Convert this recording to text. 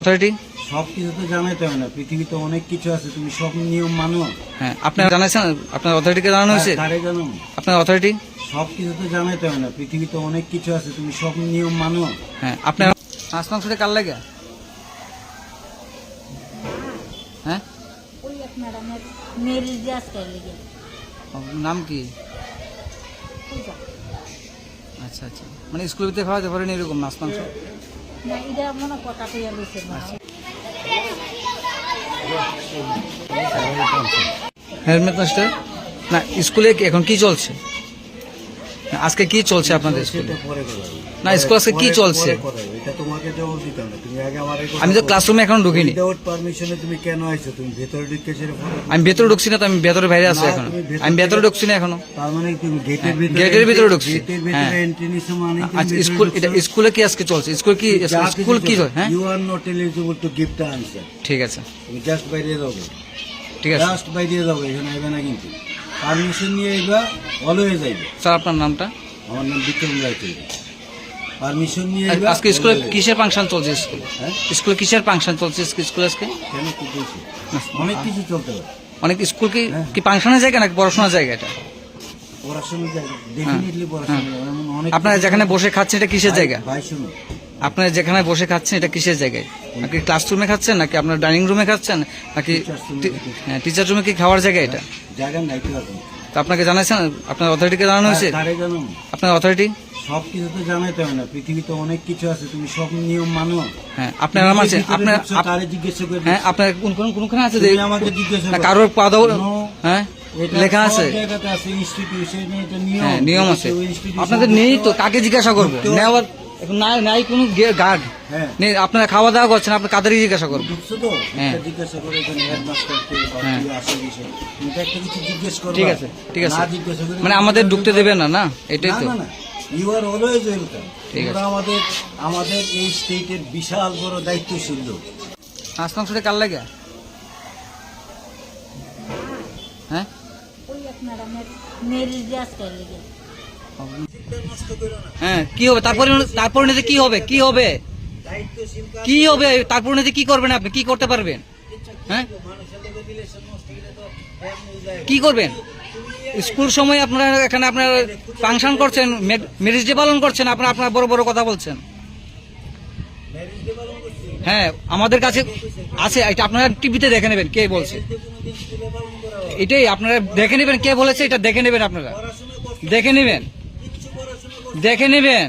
Authority সব কিছু তো জানাইতে হয় না। পৃথিবীতে অনেক কিছু আছে তুমি সব নিয়ম মানো। হ্যাঁ আপনার জানাইছেন? আপনার অথরিটিকে জানানো হয়েছে? জানো আপনার অথরিটি সব কিছু তো জানাইতে হয় না। পৃথিবীতে অনেক কিছু আছে তুমি সব নিয়ম মানো। হ্যাঁ আপনার মাছ মাংসটা কার লাগে? হ্যাঁ? ওই লেগে। নাম কি? আচ্ছা আচ্ছা। মানে স্কুল ভিতরে খাওয়াতে পারেন এরকম মাছ মাংস? না এটা হেলমেট মাস্টার না স্কুলে এখন কি চলছে? আজকে কি চলছে আপনাদের স্কুলে। না স্কুল আজকে কি চলছে? আমি তো ক্লাসরুমে এখন ঢুকিনি। পারমিশনে তুমি কেন আইছো? তুমি ভেতরে আমি ভেতরে ঢুকছি না তো আমি ভেতরে বাইরে আছি এখন। আমি ভেতরে ঢুকছি না এখনও। তার মানে তুমি গেটের হ্যাঁ, ভিতরে গেটের ভিতরে ঢুকছি। গেটের হ্যাঁ। মানে আচ্ছা স্কুল এটা স্কুলে কি আজকে চলছে? স্কুল কি স্কুল কি হ্যাঁ? You are not eligible to give the answer ঠিক আছে। তুমি জাস্ট বাইরে যাবে ঠিক আছে। জাস্ট বাইরে যাবে এখানে আইবে না কিন্তু। পারমিশন নিয়ে আইবা অলওয়েজ যাইবে। স্যার আপনার নামটা? আমার নাম বিক্রম রায় পারমিশন নিয়ে আজকে স্কুলে কিসের ফাংশন চলছে স্কুলে? হ্যাঁ? স্কুলে কিসের ফাংশন চলছে স্কুলে আজকে? কেন কি অনেক কিছু চলতে পারে। অনেক স্কুল কি হ্যাঁ। কি ফাংশনের জায়গা নাকি পড়াশোনার জায়গা এটা? পড়াশোনার জায়গা ডেফিনেটলি পড়াশোনা অনেক আপনারা যেখানে বসে খাচ্ছেন এটা কিসের জায়গা? ভাই শুনো আপনারা যেখানে বসে খাচ্ছেন এটা কিসের জায়গায়? নাকি ক্লাসরুমে খাচ্ছেন নাকি আপনার ডাইনিং রুমে খাচ্ছেন নাকি Teachers room এ টি- খাচ্ছি। হ্যাঁ টিচার রুমে কি খাওয়ার জায়গা এটা? জায়গা তো আপনাকে জানাইছেন? আপনার অথরিটিকে জানানো হয়েছে? আপনার অথরিটি সব কিছু তো জানাইতে হয় না। পৃথিবীতে অনেক কিছু আছে তুমি সব নিয়ম মানো। হ্যাঁ আপনার আছে। আপনার কারে জিজ্ঞাসা করে হ্যাঁ আপনার কোন কোন কোনখানে আছে আমাকে জিজ্ঞাসা কারোর হ্যাঁ লেখা আছে। নিয়ম। হ্যাঁ নিয়ম আছে। আপনাদের নেই তো কাকে জিজ্ঞাসা করব? নেওয়ার এখন নাই নাই কোনো গার্ড। হ্যাঁ। নেই আপনারা খাওয়া দাওয়া করছেন আপনি কাদেরই জিজ্ঞাসা করব হ্যাঁ। করে হ্যাঁ। ঠিক আছে ঠিক আছে। মানে আমাদের ঢুকতে দেবেন না না? এটাই তো। না না। ইউ আর অলওয়েজ ওয়েলকাম ঠিক আমাদের আমাদের এই স্টেটের বিশাল বড় দায়িত্বশীল লোক। কার লাগে? হ্যাঁ? ওই মেরিজ আজকে লেগে। হ্যাঁ কি হবে? তারপরে হবে? হবে? হবে? করবেন আপনি? করতে পারবেন? হ্যাঁ? করবেন? স্কুল আপনারা এখানে আপনার ফাংশন করছেন পালন করছেন কথা বলছেন। হ্যাঁ আমাদের কাছে আছে। এটা আপনারা টিভিতে দেখে নেবেন, কে বলছে। এটাই, আপনারা দেখে নেবেন কে বলেছে, এটা দেখে নেবেন আপনারা। দেখে নেবেন। দেখে নেবেন।